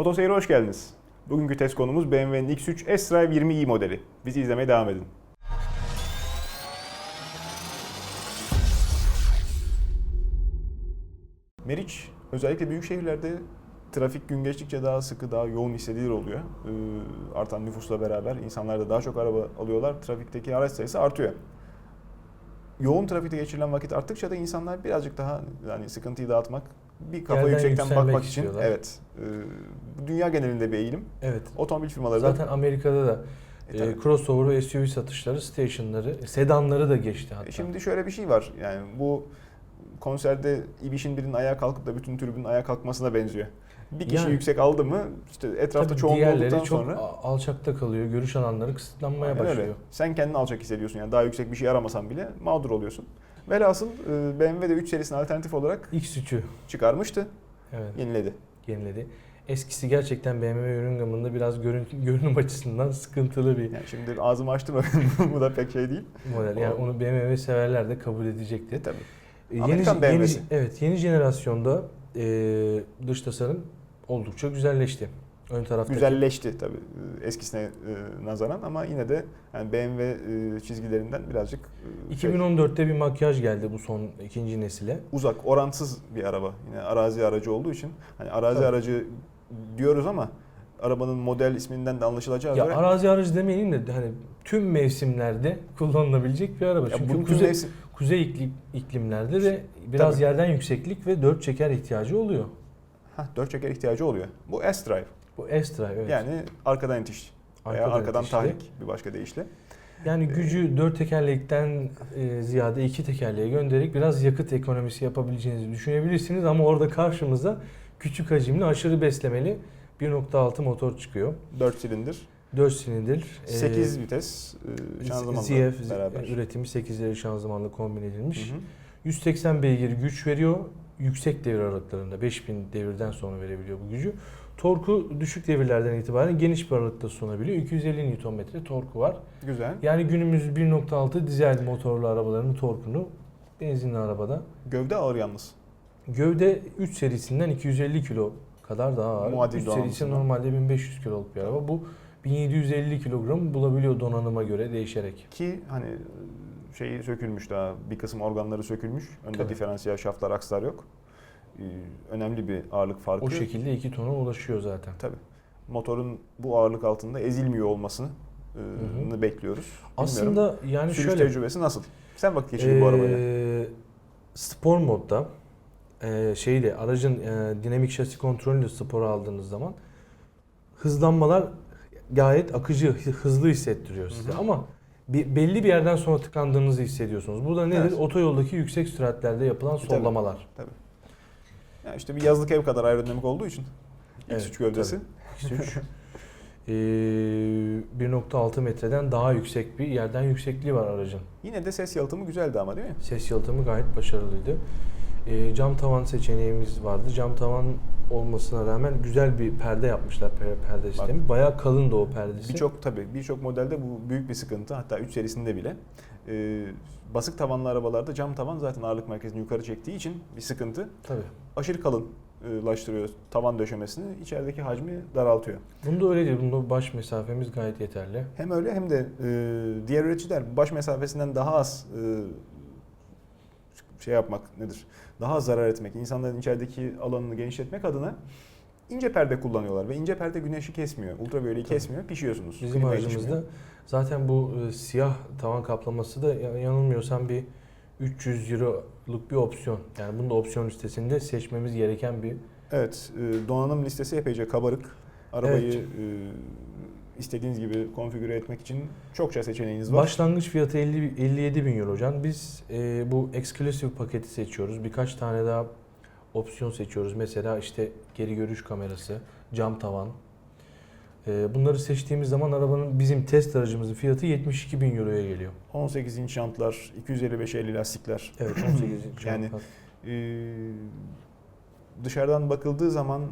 Otoseyir'e hoş geldiniz. Bugünkü test konumuz BMW'nin X3 S-Drive 20i modeli. Bizi izlemeye devam edin. Meriç özellikle büyük şehirlerde trafik gün geçtikçe daha sıkı, daha yoğun hissedilir oluyor. Ee, artan nüfusla beraber insanlar da daha çok araba alıyorlar. Trafikteki araç sayısı artıyor. Yoğun trafikte geçirilen vakit arttıkça da insanlar birazcık daha yani sıkıntıyı dağıtmak, bir kafa Yerden yüksekten yükselmek bakmak için istiyorlar. evet. e, dünya genelinde bir eğilim. Evet. Otomobil firmaları da Zaten Amerika'da da E, e, tabii. crossover ve SUV satışları, stationları, sedanları da geçti hatta. E, Şimdi şöyle bir şey var. Yani bu konserde İbiş'in birinin ayağa kalkıp da bütün tribünün ayağa kalkmasına benziyor. Bir kişi Yani- yüksek aldı mı işte etrafta olduktan çok sonra alçakta kalıyor. Görüş alanları kısıtlanmaya başlıyor. öyle. Sen kendini alçak hissediyorsun yani daha yüksek bir şey aramasan bile mağdur oluyorsun. Velhasıl e, BMW de 3 serisini alternatif olarak X3'ü çıkarmıştı, evet, yeniledi. yeniledi. Eskisi gerçekten BMW ürün gamında biraz görün- görünüm açısından sıkıntılı bir Yani şimdi ağzımı açtım bu da pek şey değil. model. Yani O- onu BMW severler de kabul edecektir. E tabii. E, Yeni, Amerikan yeni, BMW'si. evet, yeni jenerasyonda e, dış tasarım oldukça güzelleşti. Ön taraftaki Güzelleşti tabii e, eskisine e, nazaran ama yine de yani BMW e, çizgilerinden birazcık e, şey, 2014'te bir makyaj geldi bu son ikinci nesile. uzak, orantısız bir araba. Yine arazi aracı olduğu için hani arazi Tabii. aracı diyoruz ama arabanın model isminden de anlaşılacağı Ya üzere arazi aracı demeyelim de hani tüm mevsimlerde kullanılabilecek bir araba. ya Çünkü kuzey, mevsim kuzey iklim, iklimlerde de biraz Tabii. yerden yükseklik ve dört çeker ihtiyacı oluyor. Hah, dört çeker ihtiyacı oluyor. Bu S-Drive. Bu S-Drive evet. Yani arkadan itiş veya Arkadan arkadan itişli. tahrik bir başka deyişle. Yani gücü dört tekerlekten e, ziyade iki tekerleğe göndererek biraz yakıt ekonomisi yapabileceğinizi düşünebilirsiniz ama orada karşımıza küçük hacimli aşırı beslemeli 1.6 motor çıkıyor. 4 silindir, 4 silindir. e, 8 vites e, şanzımanla ZF beraber. üretimi 8 ileri şanzımanla kombin edilmiş. Hı hı. 180 beygir güç veriyor. Yüksek devir aralıklarında 5000 devirden sonra verebiliyor bu gücü. Torku düşük devirlerden itibaren geniş bir aralıkta sunabiliyor. 250 Nm torku var. Güzel. Yani günümüz 1.6 dizel motorlu arabaların torkunu benzinli arabada. Gövde ağır yalnız. Gövde 3 serisinden 250 kilo kadar daha ağır. Muadil 3 serisi normalde 1500 kiloluk bir araba. Bu 1750 kilogram bulabiliyor donanıma göre değişerek. Ki hani şeyi sökülmüş daha bir kısım organları sökülmüş. Önde Tabii. diferansiyel şaftlar, akslar yok. Ee, önemli bir ağırlık farkı. O şekilde 2 tona ulaşıyor zaten. Tabii. Motorun bu ağırlık altında ezilmiyor olmasını e, Hı hı. bekliyoruz. Bilmiyorum. Aslında yani Sürüş şöyle tecrübesi nasıl? Sen vakit geçirdin bu arabayla. Ee, spor modda e, şeyde aracın e, dinamik şasi kontrolünü spora aldığınız zaman hızlanmalar gayet akıcı, hızlı hissettiriyor size Hı hı. ama bir, belli bir yerden sonra tıkandığınızı hissediyorsunuz. Bu da nedir? Evet. Otoyoldaki yüksek süratlerde yapılan Tabii. sollamalar. Yani işte bir yazlık ev kadar aerodinamik olduğu için Evet, X3 gövdesi. X3 ee, 1.6 metreden daha yüksek bir yerden yüksekliği var aracın. Yine de ses yalıtımı güzeldi ama değil mi? Ses yalıtımı gayet başarılıydı. Ee, cam tavan seçeneğimiz vardı. Cam tavan olmasına rağmen güzel bir perde yapmışlar per- perde sistemi. Bayağı kalın da o perdesi. Birçok tabii birçok modelde bu büyük bir sıkıntı. Hatta 3 serisinde bile. Ee, basık tavanlı arabalarda cam tavan zaten ağırlık merkezini yukarı çektiği için bir sıkıntı. Tabii. Aşırı kalınlaştırıyor tavan döşemesini. içerideki hacmi daraltıyor. Bunda öyle değil. Bunda baş mesafemiz gayet yeterli. Hem öyle hem de e, diğer üreticiler baş mesafesinden daha az e, şey yapmak nedir? Daha zarar etmek, insanların içerideki alanını genişletmek adına ince perde kullanıyorlar ve ince perde güneşi kesmiyor, ultraviyoleyi Tabii. kesmiyor, pişiyorsunuz. Bizim aracımızda zaten bu e, siyah tavan kaplaması da ya- yanılmıyorsam bir 300 euroluk bir opsiyon. Yani bunu da opsiyon listesinde seçmemiz gereken bir Evet, e, donanım listesi epeyce kabarık. Arabayı Evet. e, istediğiniz gibi konfigüre etmek için çokça seçeneğiniz var. Başlangıç fiyatı 50, 57 bin euro can. Biz e, bu exclusive paketi seçiyoruz. Birkaç tane daha opsiyon seçiyoruz. Mesela işte geri görüş kamerası, cam tavan. E, bunları seçtiğimiz zaman arabanın bizim test aracımızın fiyatı 72 bin euroya geliyor. 18 inç jantlar, 255-50 lastikler. Evet 18 inç Yani-. Ee, dışarıdan bakıldığı zaman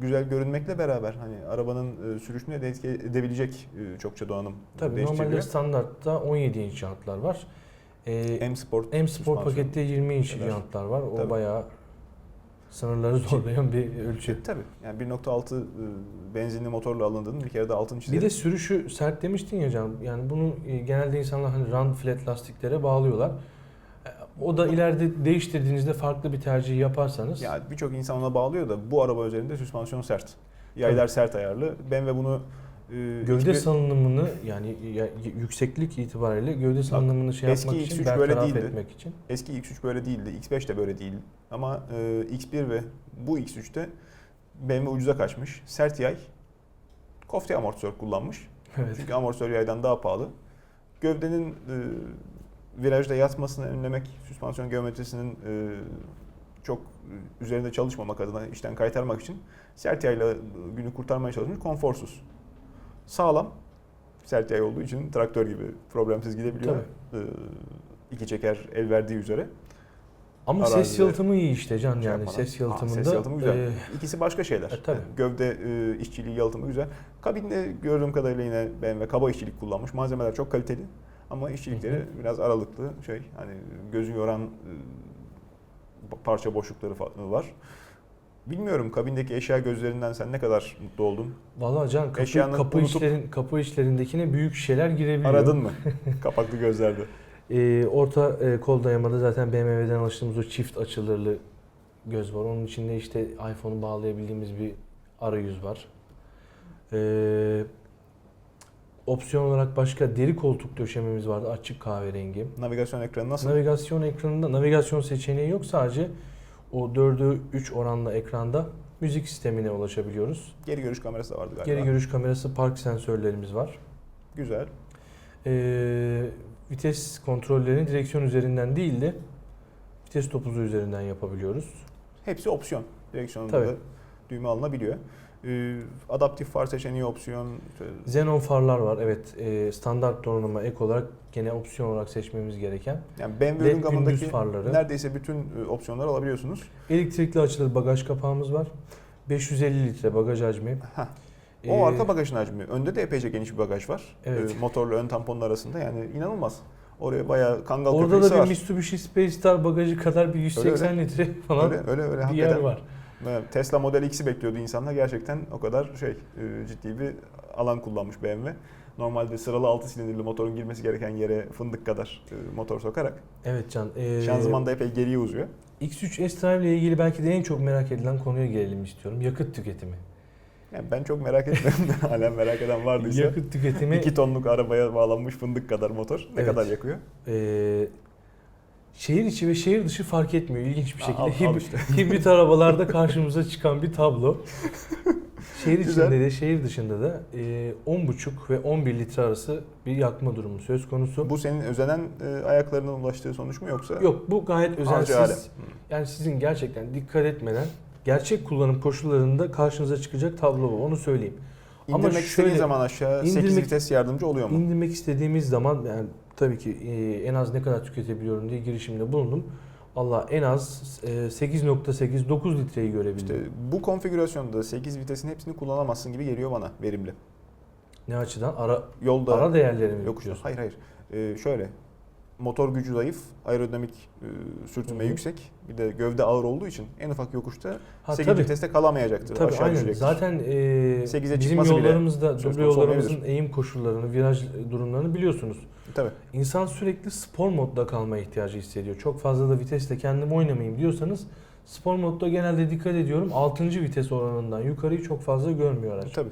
güzel görünmekle beraber hani arabanın e, sürüşüne de etki edebilecek e, çokça donanım Tabii normalde standartta 17 inç jantlar var. E, M Sport M Sport pakette 20 inç Kadar. jantlar var. O Tabii. bayağı sınırları zorlayan bir ölçü. Tabii. Yani 1.6 e, benzinli motorla alındığının bir kere de altını çizelim. Bir de sürüşü sert demiştin ya Can. Yani bunu genelde insanlar hani run flat lastiklere bağlıyorlar. O da ileride değiştirdiğinizde farklı bir tercih yaparsanız Ya birçok insan ona bağlıyor da bu araba üzerinde süspansiyon sert. Yaylar sert ayarlı. Ben ve bunu e, gövde hiçbir- salınımını yani ya- yükseklik itibariyle gövde salınımını şey eski yapmak için X3 böyle bertaraf değildi. etmek için. eski X3 böyle değildi. X5 de böyle değil. Ama e, X1 ve bu X3'te BMW ucuza kaçmış. Sert yay. Kofte amortisör kullanmış. Evet. Çünkü amortisör yaydan daha pahalı. Gövdenin e, virajda yatmasını önlemek, süspansiyon geometrisinin e, çok üzerinde çalışmamak adına, işten kaytarmak için sert yayla e, günü kurtarmaya çalışmış, konforsuz. Sağlam, sert yay olduğu için traktör gibi problemsiz gidebiliyor. E, iki çeker el verdiği üzere. Ama Arazide ses yalıtımı iyi işte Can Şey yani yapmadan. ses Ha, yalıtımında. ses yalıtımı güzel. e, İkisi başka şeyler. E, tabii. Yani gövde e, işçiliği, yalıtımı güzel. Kabinde gördüğüm kadarıyla yine BMW kaba işçilik kullanmış. Malzemeler çok kaliteli. Ama işçilikleri biraz aralıklı şey hani gözü yoran e, parça boşlukları var. Bilmiyorum kabindeki eşya gözlerinden sen ne kadar mutlu oldun? Vallahi Can kapı, Eşyanı kapı unutup- işlerin kapı işlerindekine büyük şişeler girebiliyor. Aradın mı? Kapaklı gözlerde. Ee, orta e, kol dayamada zaten BMW'den alıştığımız o çift açılarlı göz var. Onun içinde işte iPhone'u bağlayabildiğimiz bir arayüz var. Ee, opsiyon olarak başka deri koltuk döşememiz vardı açık kahverengi. Navigasyon ekranı nasıl? Navigasyon ekranında navigasyon seçeneği yok sadece o 4'ü 3 oranla ekranda müzik sistemine ulaşabiliyoruz. Geri görüş kamerası da vardı galiba. Geri görüş kamerası, park sensörlerimiz var. Güzel. Ee, vites kontrollerini direksiyon üzerinden değil de vites topuzu üzerinden yapabiliyoruz. Hepsi opsiyon. Direksiyonunda Tabii. da düğme alınabiliyor. Ee, adaptif far seçeneği opsiyon. Xenon farlar var. Evet, e, standart donanıma ek olarak gene opsiyon olarak seçmemiz gereken. Yani BMW ürün LED gamındaki gündüz farları. neredeyse bütün e, opsiyonları alabiliyorsunuz. Elektrikli açılır bagaj kapağımız var. 550 litre bagaj hacmi. Heh. Ee, O arka bagajın hacmi. Önde de epeyce geniş bir bagaj var. Evet. Ee, motorla ön tamponun arasında yani inanılmaz. Oraya bayağı kangal Orada da bir var. Mitsubishi Space Star bagajı kadar bir 180 litre falan Öyle öyle öyle bir yer var. Tesla Model X'i bekliyordu insanlar. Gerçekten o kadar şey e, ciddi bir alan kullanmış BMW. Normalde sıralı 6 silindirli motorun girmesi gereken yere fındık kadar e, motor sokarak. Evet Can. e, Şanzıman da epey geriye uzuyor. X3 S-Drive ile ilgili belki de en çok merak edilen konuya gelelim istiyorum. Yakıt tüketimi. Yani ben çok merak etmiyorum da hala merak eden vardıysa. Yakıt tüketimi 2 tonluk arabaya bağlanmış fındık kadar motor ne Evet. kadar yakıyor? e, şehir içi ve şehir dışı fark etmiyor ilginç bir şekilde. Al- al işte. Hibrit arabalarda karşımıza çıkan bir tablo. Şehir Güzel. içinde de şehir dışında da e, 10,5 ve 11 litre arası bir yakma durumu söz konusu. Bu senin özenen e, ayaklarına ulaştığı sonuç mu yoksa? Yok bu gayet özensiz. Yani sizin gerçekten dikkat etmeden gerçek kullanım koşullarında karşınıza çıkacak tablo bu. Onu söyleyeyim. Ama İndirmek istediğin şöyle- zaman aşağı 8 indirmek- vites yardımcı oluyor mu? İndirmek istediğimiz zaman yani tabii ki e, en az ne kadar tüketebiliyorum diye girişimde bulundum. Allah en az e, 8.8-9 litreyi görebildim. İşte bu konfigürasyonda 8 vitesin hepsini kullanamazsın gibi geliyor bana verimli. ne açıdan? Ara, Yolda ara değerleri mi Yok hayır hayır. Ee, şöyle motor gücü zayıf, aerodinamik e, sürtünme Hı hı. yüksek. Bir de gövde ağır olduğu için en ufak yokuşta Ha, 8 tabii. viteste kalamayacaktır. Tabii aşağı aynen. düşecektir. Zaten e, 8'e bizim yollarımızda, duble yollarımızın eğim koşullarını, viraj durumlarını biliyorsunuz. Tabii. İnsan sürekli spor modda kalma ihtiyacı hissediyor. Çok fazla da vitesle kendim oynamayayım diyorsanız spor modda genelde dikkat ediyorum 6. vites oranından yukarıyı çok fazla görmüyor araç. Tabii.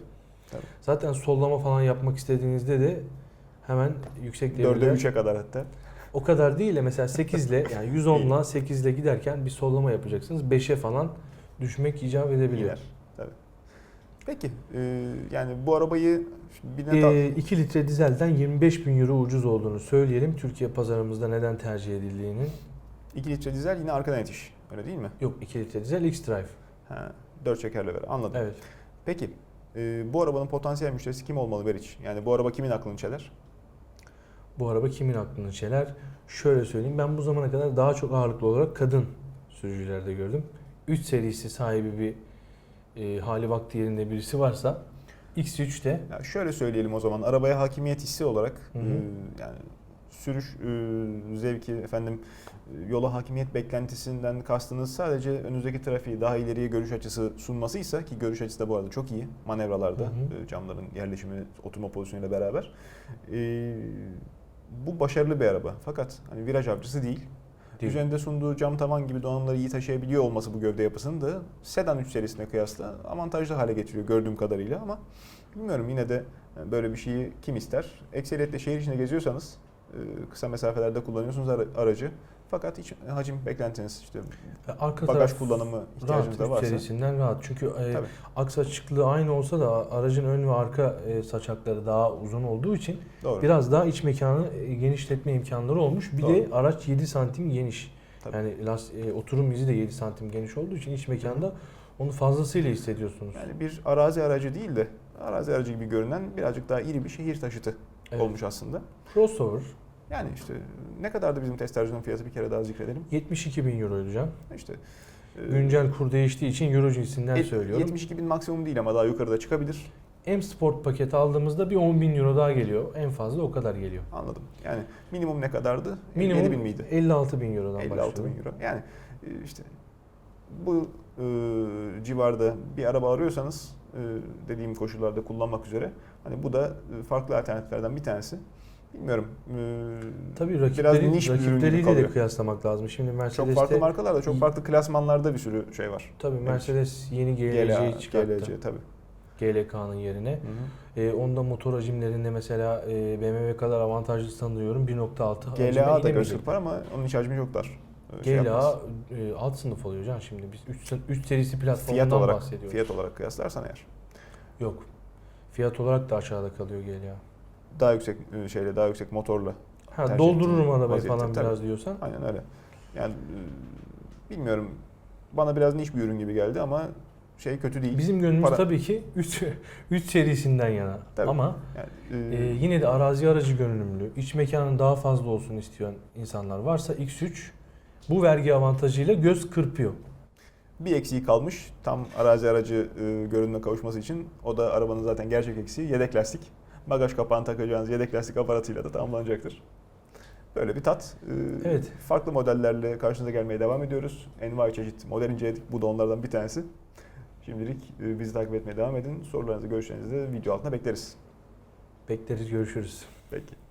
Zaten sollama falan yapmak istediğinizde de hemen yüksek 4'e devirler. 3'e kadar hatta. O kadar değil de mesela 8 ile yani 110 ile 8 ile giderken bir sollama yapacaksınız. 5'e falan düşmek icap edebiliyor. Gider. Tabii. Peki e, yani bu arabayı al- Ee, 2 litre dizelden 25 bin euro ucuz olduğunu söyleyelim. Türkiye pazarımızda neden tercih edildiğini. 2 litre dizel yine arkadan itiş. Öyle değil mi? Yok 2 litre dizel X-Drive. Ha, 4 çekerle ver. Anladım. Evet. Peki e, bu arabanın potansiyel müşterisi kim olmalı Beriç? Yani bu araba kimin aklını çeler? Bu araba kimin aklını çeler? Şöyle söyleyeyim ben bu zamana kadar daha çok ağırlıklı olarak kadın sürücülerde gördüm. 3 serisi sahibi bir e, hali vakti yerinde birisi varsa X3'te Ya şöyle söyleyelim o zaman arabaya hakimiyet hissi olarak Hı hı. e, yani sürüş e, zevki, efendim e, yola hakimiyet beklentisinden kastınız sadece önünüzdeki trafiği daha ileriye görüş açısı sunmasıysa ki görüş açısı da bu arada çok iyi manevralarda Hı hı. e, camların yerleşimi, oturma pozisyonuyla beraber. E, bu başarılı bir araba. Fakat hani viraj avcısı değil. Değil. Üzerinde sunduğu cam tavan gibi donanımları iyi taşıyabiliyor olması bu gövde yapısını da sedan 3 serisine kıyasla avantajlı hale getiriyor gördüğüm kadarıyla ama bilmiyorum yine de e, böyle bir şeyi kim ister? Ekseriyetle şehir içinde geziyorsanız kısa mesafelerde kullanıyorsunuz ara- aracı. Fakat hiç hacim beklentiniz işte Arka bagaj kullanımı ihtiyacınız da üst varsa serisinden rahat. Çünkü e, aks açıklığı aynı olsa da aracın ön ve arka e, saçakları daha uzun olduğu için doğru. biraz daha iç mekanı e, genişletme imkanları olmuş. Bir de Doğru. araç 7 santim geniş. Tabii. Yani las, e, oturum izi de 7 santim geniş olduğu için iç mekanda onu fazlasıyla hissediyorsunuz. Yani bir arazi aracı değil de arazi aracı gibi görünen birazcık daha iri bir şehir taşıtı Evet. olmuş aslında. Crossover Yani işte ne kadardı bizim test aracının fiyatı bir kere daha zikredelim. 72 bin euroydu can. İşte e, Güncel kur değiştiği için euro cinsinden yet- söylüyorum. 72 bin maksimum değil ama daha yukarıda çıkabilir. M Sport paketi aldığımızda bir 10 bin euro daha geliyor. En fazla o kadar geliyor. Anladım. Yani minimum ne kadardı? Minimum 7 bin miydi? 56 bin eurodan 56 bin başlıyor. euro. Yani e, işte bu e, civarda bir araba arıyorsanız e, dediğim koşullarda kullanmak üzere hani bu da e, farklı alternatiflerden bir tanesi. Bilmiyorum. e, Tabii biraz rakipleri, niş bir ürün gibi rakipleriyle de kıyaslamak lazım. Şimdi Çok Mercedes'te farklı markalarda, çok farklı klasmanlarda bir sürü şey var. tabii Mercedes yeni GLC'yi çıkarttı. GLC tabii. GLK'nın yerine. Hı hı. E, onda motor hacimlerinde mesela e, BMW kadar avantajlı sanıyorum 1.6 hacime GLA da gösterip var ama onun iç hacmi çok dar. Şey. GLA e, alt sınıf oluyor can şimdi biz 3 3 serisi fiyat platformundan olarak bahsediyoruz. fiyat olarak kıyaslarsan eğer Yok. Fiyat olarak da aşağıda kalıyor GLA. daha yüksek e, şeyle daha yüksek motorla. Ha doldururum arabayı falan tabii. biraz diyorsan. Aynen öyle. Yani e, bilmiyorum bana biraz niş bir ürün gibi geldi ama şey kötü değil. Bizim gönlümüz Para- tabii ki 3 3 serisinden yana. Tabii. Ama Yani, e, e, yine de arazi aracı gönüllü, iç mekanın daha fazla olsun isteyen insanlar varsa X3 bu vergi avantajıyla göz kırpıyor. bir eksiği kalmış tam arazi aracı e, görünüme kavuşması için. O da arabanın zaten gerçek eksiği yedek lastik. Bagaj kapağını takacağınız yedek lastik aparatıyla da tamamlanacaktır. Böyle bir tat. E, Evet. Farklı modellerle karşınıza gelmeye devam ediyoruz. Envai çeşit model inceledik. Bu da onlardan bir tanesi. Şimdilik e, bizi takip etmeye devam edin. Sorularınızı, görüşlerinizi de video altına bekleriz. Bekleriz, görüşürüz. Peki.